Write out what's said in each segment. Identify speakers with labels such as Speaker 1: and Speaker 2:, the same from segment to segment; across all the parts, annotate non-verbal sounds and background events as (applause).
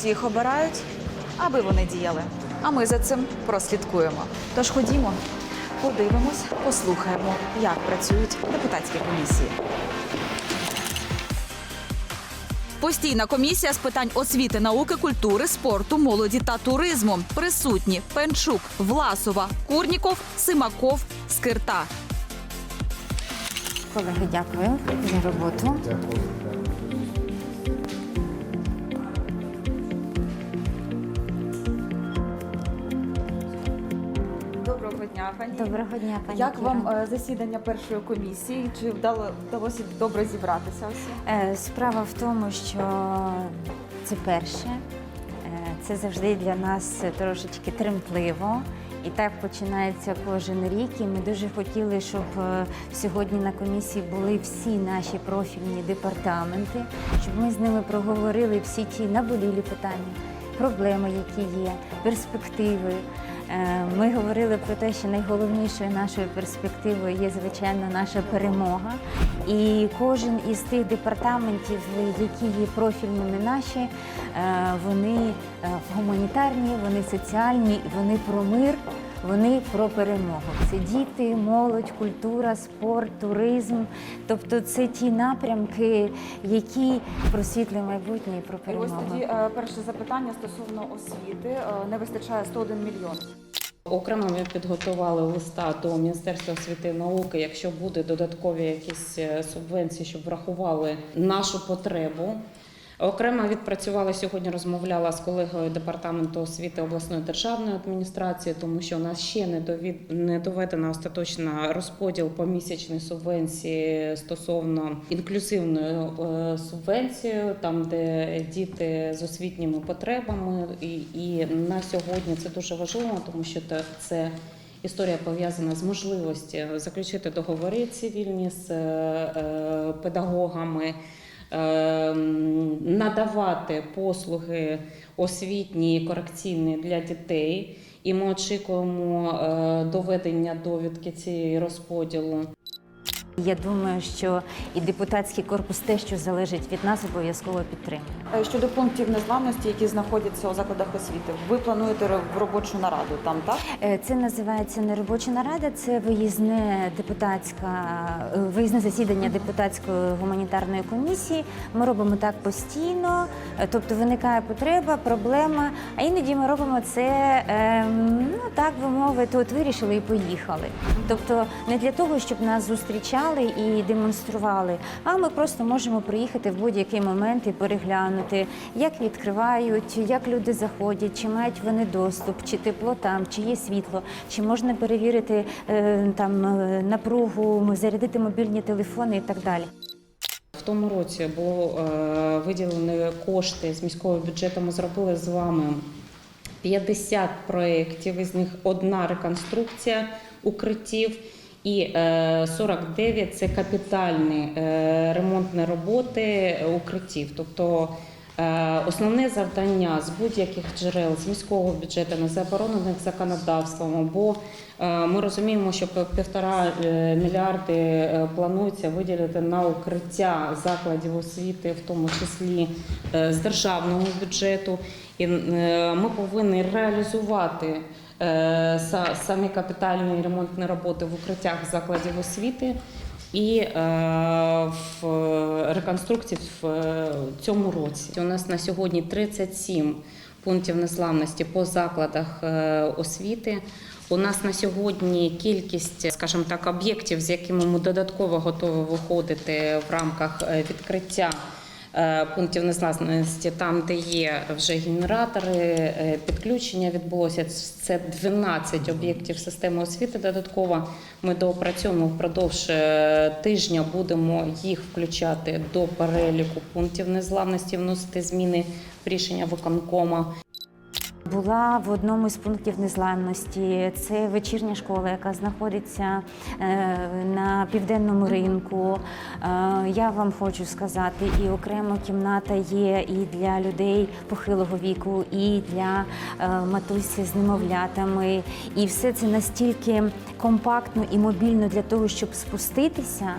Speaker 1: виборці їх обирають, аби вони діяли. А ми за цим прослідкуємо. Тож ходімо, подивимось, послухаємо, як працюють депутатські комісії. Постійна комісія з питань освіти, науки, культури, спорту, молоді та туризму. Присутні Пенчук, Власова, Курніков, Симаков, Скирта.
Speaker 2: Колеги, дякую за роботу.
Speaker 1: Доброго дня, пані.
Speaker 2: Доброго дня, пані.
Speaker 1: Як
Speaker 2: Кіра.
Speaker 1: вам е, засідання першої комісії? Чи вдало вдалося добре зібратися? Усі?
Speaker 2: Е, Справа в тому, що це перше. Е, Це завжди для нас трошечки тремтливо. І так починається кожен рік. І ми дуже хотіли, щоб е, сьогодні на комісії були всі наші профільні департаменти, щоб ми з ними проговорили всі ті наболілі питання, проблеми, які є, перспективи. Е, Ми говорили про те, що найголовнішою нашою перспективою є, звичайно, наша перемога. І кожен із тих департаментів, які є профільними наші, е, вони е, гуманітарні, вони соціальні, вони про мир. Вони про перемогу. Це діти, молодь, культура, спорт, туризм. Тобто це ті напрямки, які про світле майбутнє і про
Speaker 1: І ось тоді е, перше запитання стосовно освіти. Е, Не вистачає 101 мільйон.
Speaker 3: Окремо ми підготували листа до Міністерства освіти і науки. Якщо буде додаткові якісь е, субвенції, щоб врахували нашу потребу. Окремо відпрацювала сьогодні, розмовляла з колегою департаменту освіти обласної державної адміністрації, тому що у нас ще не довід не доведена остаточна розподіл помісячної субвенції стосовно інклюзивної е, субвенції, там де діти з освітніми потребами, і, і на сьогодні це дуже важливо, тому що це-. Історія пов'язана з можливістю заключити договори цивільні з е, е, педагогами, е, надавати послуги освітні і корекційні для дітей. І ми очікуємо е, доведення довідки цієї розподілу.
Speaker 2: Я думаю, що і депутатський корпус те, що залежить від нас, обов'язково підтримує.
Speaker 1: Е, Щодо пунктів незламності, які знаходяться у закладах освіти, ви плануєте в робочу нараду там, так?
Speaker 2: Е, Це називається не робоча нарада, це виїзне депутатська е, виїзне засідання депутатської гуманітарної комісії. Ми робимо так постійно, тобто виникає потреба, проблема. А іноді ми робимо це ем, ну так би мовити, от вирішили і поїхали. Тобто не для того, щоб нас зустрічали і демонстрували, а ми просто можемо приїхати в будь-який момент і переглянути, як відкривають, як люди заходять, чи мають вони доступ, чи тепло там, чи є світло, чи можна перевірити е, там е, напругу, зарядити мобільні телефони і так далі.
Speaker 3: В тому році було е, виділені кошти з міського бюджету. Ми зробили з вами 50 проєктів, із них одна реконструкція укриттів. І е, 49 – це капітальні ремонтні роботи укриттів. Тобто основне завдання з будь-яких джерел з міського бюджету, не заборонених законодавством, або е, ми розуміємо, що півтора е, мільярди е, планується виділити на укриття закладів освіти, в тому числі е, з державного бюджету. І е, ми повинні реалізувати е, самі капітальні ремонтні роботи в укриттях закладів освіти і е, в реконструкції в е, цьому році. У нас на сьогодні 37 пунктів незламності по закладах е, освіти. У нас на сьогодні кількість, скажімо так, об'єктів, з якими ми додатково готові виходити в рамках е, відкриття е, пунктів незламності, там, де є вже генератори, е, підключення відбулося. Це 12 об'єктів системи освіти. Додатково ми доопрацюємо впродовж е, тижня. Будемо їх включати до переліку пунктів незламності, вносити зміни в рішення виконкома.
Speaker 2: Була в одному із пунктів незламності. Це вечірня школа, яка знаходиться е, на південному ринку. Е, Я вам хочу сказати, і окремо кімната є і для людей похилого віку, і для е, матусі з немовлятами. І все це настільки компактно і мобільно для того, щоб спуститися.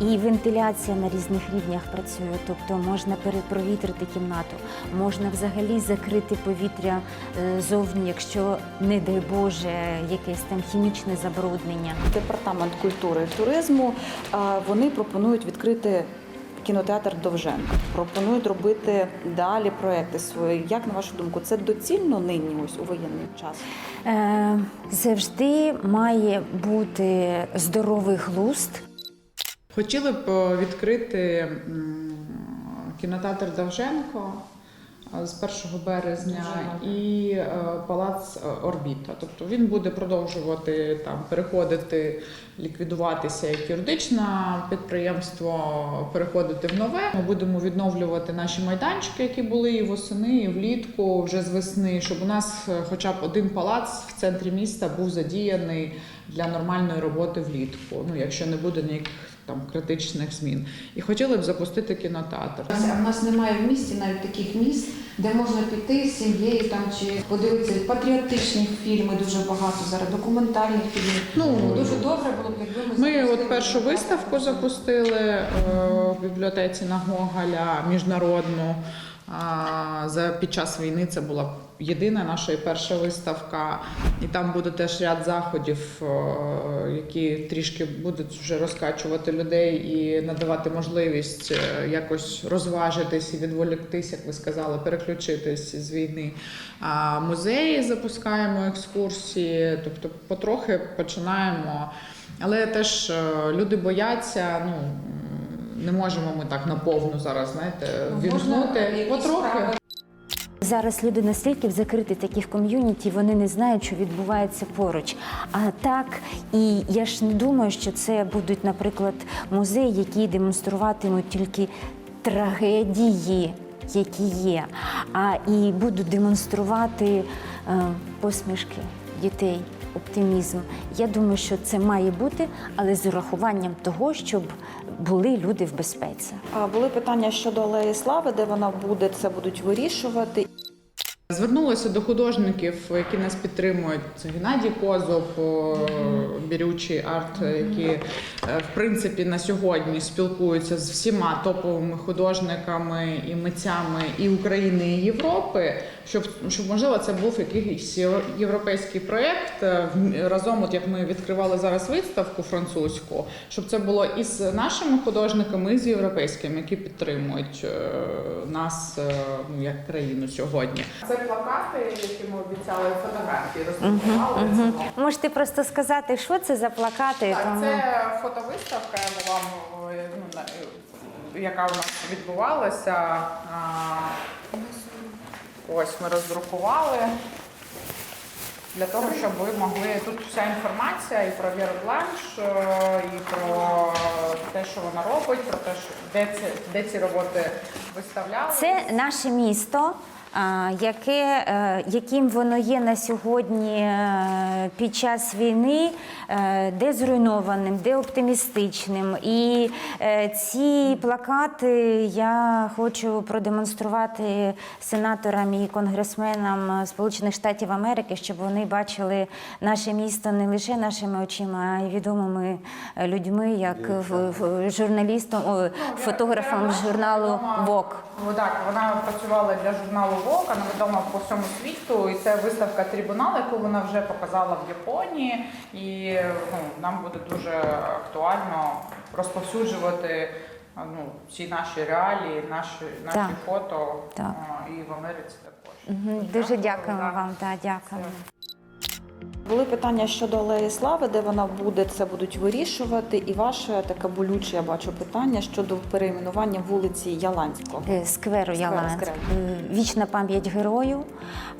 Speaker 2: І вентиляція на різних рівнях працює, тобто можна перепровітрити кімнату, можна взагалі закрити повітря зовні, якщо, не дай Боже, якесь там хімічне забруднення.
Speaker 4: Департамент культури і туризму е, вони пропонують відкрити кінотеатр Довженка. Пропонують робити далі проекти свої. Як на вашу думку, це доцільно нині ось у воєнний час?
Speaker 2: Е, завжди має бути здоровий глузд.
Speaker 5: Хотіли б е, відкрити кінотеатр Довженко е, з 1 березня і е, палац е, Орбіта. Тобто він буде продовжувати там переходити, ліквідуватися як юридичне підприємство, переходити в нове. Ми будемо відновлювати наші майданчики, які були і восени, і влітку, вже з весни, щоб у нас е, хоча б один палац в центрі міста був задіяний для нормальної роботи влітку. Ну якщо не буде ніяких там критичних змін. І хотіли б запустити кінотеатр.
Speaker 6: А в нас немає в місті навіть таких місць, де можна піти з сім'єю там чи подивитися патріотичних фільмів дуже багато зараз, документальних фільмів.
Speaker 5: Ну,
Speaker 6: дуже добре було б, якби ми
Speaker 5: Ми
Speaker 6: запустили
Speaker 5: от першу виставку запустили е, в бібліотеці на Гоголя міжнародну. А, За під час війни це була єдина наша і перша виставка, і там буде теж ряд заходів, е, які трішки будуть вже розкачувати людей і надавати можливість е, якось розважитись і відволіктись, як ви сказали, переключитись з війни. А музеї запускаємо екскурсії, тобто потрохи починаємо. Але теж е, люди бояться, ну. Не можемо ми так наповну зараз, знаєте,
Speaker 6: Ну,
Speaker 5: вімкнути потрохи.
Speaker 2: Зараз люди настільки в закритих таких ком'юніті, вони не знають, що відбувається поруч. А так, і я ж не думаю, що це будуть, наприклад, музеї, які демонструватимуть тільки трагедії, які є, а і будуть демонструвати е, посмішки дітей. Оптимізм. Я думаю, що це має бути, але з урахуванням того, щоб були люди в безпеці.
Speaker 4: А були питання щодо алеї слави, де вона буде, це будуть вирішувати.
Speaker 5: Звернулися до художників, які нас підтримують. Це Геннадій Козов, Бірючий арт, які е, в принципі на сьогодні спілкуються з всіма топовими художниками і митцями і України, і Європи. Щоб щоб можливо це був якийсь європейський проєкт е, разом, от як ми відкривали зараз виставку французьку, щоб це було і з нашими художниками, і з європейськими, які підтримують е, нас е, ну як країну сьогодні. Це плакати, які ми обіцяли фотографії роздрукували.
Speaker 2: Можете просто сказати, що це за плакати?
Speaker 5: Так,
Speaker 2: Тому-
Speaker 5: це фотовиставка була е, ну, яка у нас відбувалася. А, Ось ми роздрукували. Для того, щоб ви могли тут вся інформація і про Віру Бланш, е, і про те, що вона робить, про те, що де ці, де ці роботи виставляли.
Speaker 2: Це наше місто, яке, е, яким воно є на сьогодні е, під час війни, е, де зруйнованим, де оптимістичним. І ці плакати я хочу продемонструвати сенаторам і конгресменам Сполучених Штатів Америки, щоб вони бачили наше місто не лише нашими очима, а й відомими людьми, як журналістом, фотографом журналу Vogue.
Speaker 5: Так, вона працювала для журналу Vogue, вона відома по всьому світу. І це виставка Трибунал, яку вона вже показала в Японії. І ну, нам буде дуже актуально розповсюджувати ну, ці наші реалії, наші, наші
Speaker 2: Так.
Speaker 5: фото
Speaker 2: Так.
Speaker 5: і в Америці також.
Speaker 2: Мгм, Дуже дякуємо вам. Да, дякуємо.
Speaker 4: Були питання щодо алеї слави, де вона буде, це будуть вирішувати. І ваше таке болюче, я бачу питання щодо перейменування вулиці Яланського.
Speaker 2: Е, Скверу Яланськ.
Speaker 4: скверу.
Speaker 2: Е, Вічна пам'ять герою.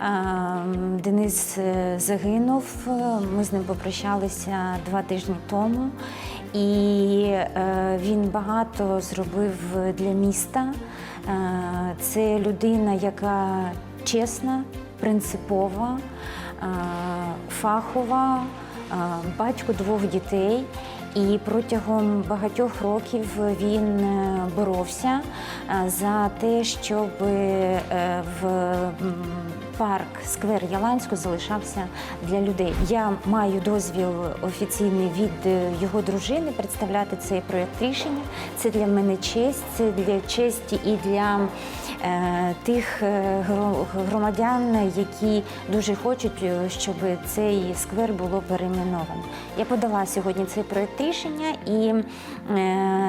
Speaker 2: Е, Денис загинув. Ми з ним попрощалися два тижні тому. І він багато зробив для міста. Це людина, яка чесна, принципова, фахова, е, батько двох дітей. І протягом багатьох років він е, боровся е, за те, щоб е, в парк сквер Яланську залишався для людей. Я маю дозвіл офіційний від його дружини представляти цей проєкт рішення. Це для мене честь, це для честі і для тих громадян, які дуже хочуть, щоб цей сквер було перейменовано. Я подала сьогодні цей проєкт рішення, і е,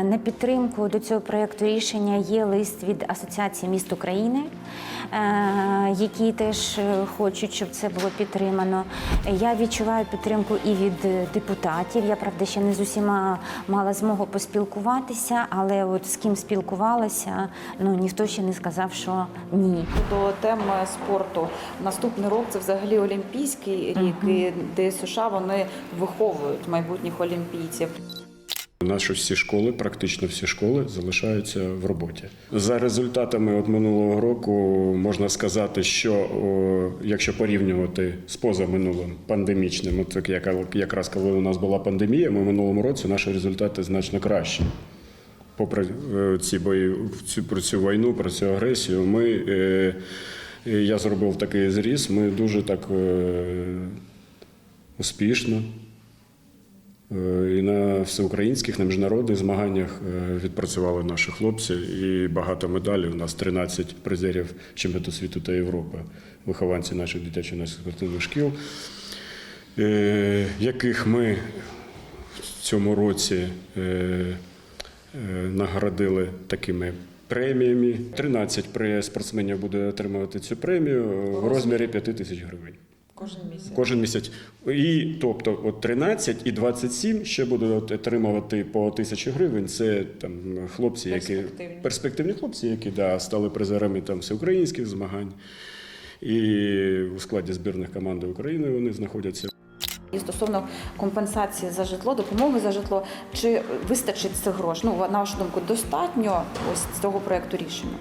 Speaker 2: на підтримку до цього проєкту рішення є лист від Асоціації міст України, е, які теж е, хочуть, щоб це було підтримано. Я відчуваю підтримку і від депутатів. Я правда ще не з усіма мала змогу поспілкуватися, але от з ким спілкувалася, ну ніхто ще не сказав, що ні.
Speaker 4: До теми спорту наступний рок це взагалі олімпійський рік, і де США вони виховують майбутніх олімпійців.
Speaker 7: Наші всі школи, практично всі школи, залишаються в роботі. За результатами от минулого року можна сказати, що о, якщо порівнювати з позаминулим пандемічним, от так яка- якраз коли у нас була пандемія, ми в минулому році наші результати значно кращі. Попри е, ці бої, цю, про цю війну, про цю агресію, ми, е, е, я зробив такий зріз, ми дуже так е, успішно І на всеукраїнських, на міжнародних змаганнях е, відпрацювали наші хлопці, і багато медалей. У нас 13 призерів чемпіонату світу та Європи, вихованці наших дитячо наших спортивних шкіл, е, яких ми в цьому році е, е, нагородили такими преміями. 13 при- спортсменів буде отримувати цю премію в розмірі 5 тисяч гривень.
Speaker 5: Кожен місяць.
Speaker 7: Кожен місяць. І тобто от 13 і 27 ще будуть отримувати по тисячі гривень. Це там хлопці, які
Speaker 5: Перспективні.
Speaker 7: перспективні хлопці, які да, стали призерами там всеукраїнських змагань. І у складі збірних команди України вони знаходяться.
Speaker 4: І стосовно компенсації за житло, допомоги за житло, чи вистачить цих грошей? Ну, на вашу думку, достатньо ось цього проекту рішення?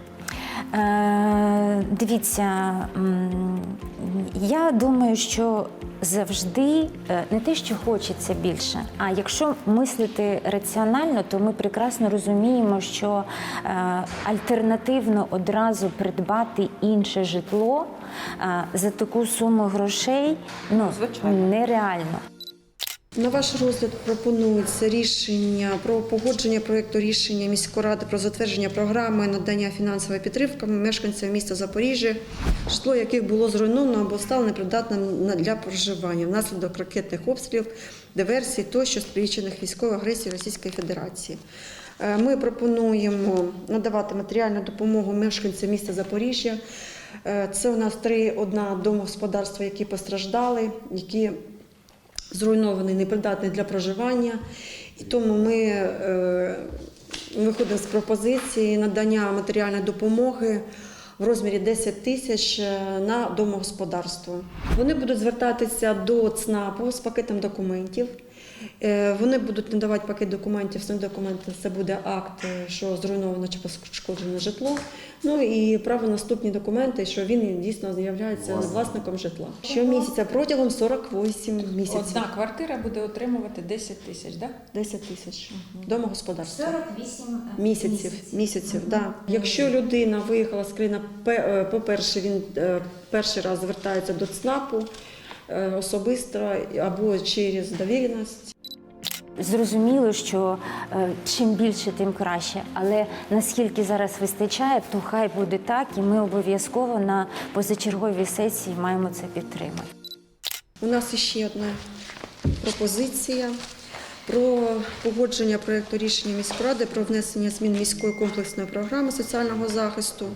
Speaker 2: Е, дивіться, я думаю, що завжди е, не те, що хочеться більше, а якщо мислити раціонально, то ми прекрасно розуміємо, що е, альтернативно одразу придбати інше житло за таку суму грошей ну,
Speaker 4: Звичайно.
Speaker 2: нереально.
Speaker 8: На ваш розгляд пропонується рішення про погодження проєкту рішення міської ради про затвердження програми надання фінансової підтримки мешканцям міста Запоріжжя, житло яких було зруйновано або стало непридатним для проживання внаслідок ракетних обстрілів, диверсій тощо спричинених військовою агресією Російської Федерації. Е, Ми пропонуємо надавати матеріальну допомогу мешканцям міста Запоріжжя. Е, Це у нас три одна домогосподарства, які постраждали, які зруйнований, непридатний для проживання. І тому ми е, виходимо з пропозиції надання матеріальної допомоги в розмірі 10 тисяч е, на домогосподарство. Вони будуть звертатися до ЦНАПу з пакетом документів. Е, Вони будуть надавати пакет документів. Цим документом це буде акт, е, що зруйновано чи пошкоджене житло. Ну і правонаступні документи, що він дійсно з'являється власником житла. Щомісяця протягом 48 місяців.
Speaker 6: Одна квартира буде отримувати 10 тисяч, так?
Speaker 8: 10 тисяч домогосподарства.
Speaker 2: 48
Speaker 8: Місяців, місяців, да. Якщо людина виїхала з країни, е, по-перше, він е, перший раз звертається до ЦНАПу е, особисто або через довіреність.
Speaker 2: Зрозуміло, що е, чим більше, тим краще. Але наскільки зараз вистачає, то хай буде так, і ми обов'язково на позачерговій сесії маємо це підтримати.
Speaker 8: У нас ще одна пропозиція про погодження проєкту рішення міської ради про внесення змін міської комплексної програми соціального захисту.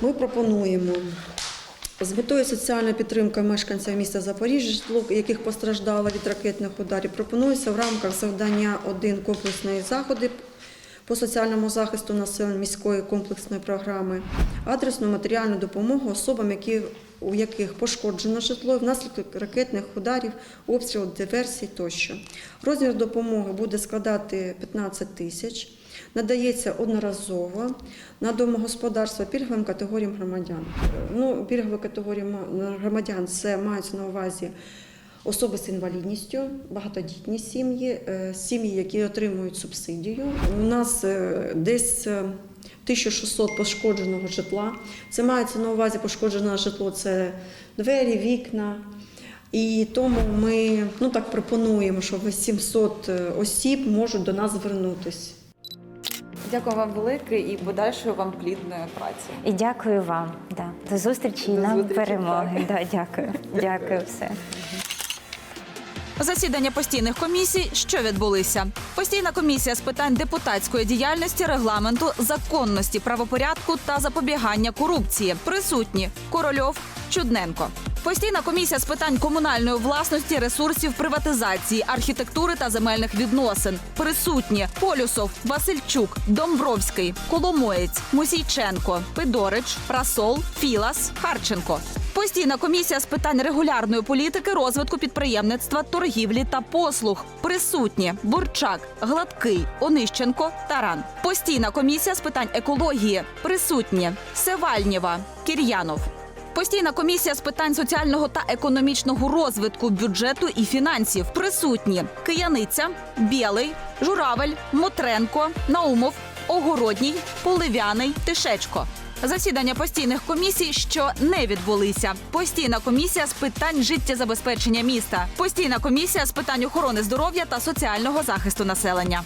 Speaker 8: Ми пропонуємо з метою соціальної підтримки мешканців міста Запоріжжя, житло яких постраждало від ракетних ударів, пропонується в рамках завдання 1 комплексної заходи по соціальному захисту населення міської комплексної програми, адресну матеріальну допомогу особам, які, у яких пошкоджено житло внаслідок ракетних ударів, обстрілів, диверсій тощо. Розмір допомоги буде складати 15 тисяч. Надається одноразово на домогосподарства пільговим категоріям громадян. Ну, пільгові категорії громадян це мається на увазі особи з інвалідністю, багатодітні сім'ї, е, сім'ї, які отримують субсидію. У нас е, десь е, 1600 пошкодженого житла. Це мається на увазі пошкоджене житло це двері, вікна. І тому ми ну, так пропонуємо, що 800 осіб можуть до нас звернутися.
Speaker 4: Дякую вам велике і подальшої вам плідної праці.
Speaker 2: І дякую вам. Да. До зустрічі і
Speaker 4: До
Speaker 2: нам
Speaker 4: зустрічі,
Speaker 2: перемоги. Да, дякую. (laughs) Дякую все.
Speaker 1: Засідання постійних комісій, що відбулися. Постійна комісія з питань депутатської діяльності, регламенту, законності, правопорядку та запобігання корупції. Присутні Корольов, Чудненко. Постійна комісія з питань комунальної власності, ресурсів, приватизації, архітектури та земельних відносин. Присутні Полюсов, Васильчук, Домбровський, Коломоєць, Мусійченко, Пидорич, Прасол, Філас, Харченко. Постійна комісія з питань регулярної політики, розвитку підприємництва, торгівлі та послуг. Присутні Бурчак, Гладкий, Онищенко, Таран. Постійна комісія з питань екології. Присутні Севальнєва, Кір'янов. Постійна комісія з питань соціального та економічного розвитку бюджету і фінансів. Присутні Кияниця, Білий, Журавель, Мотренко, Наумов, Огородній, Поливяний, Тишечко. Засідання постійних комісій, що не відбулися. Постійна комісія з питань життєзабезпечення міста. Постійна комісія з питань охорони здоров'я та соціального захисту населення.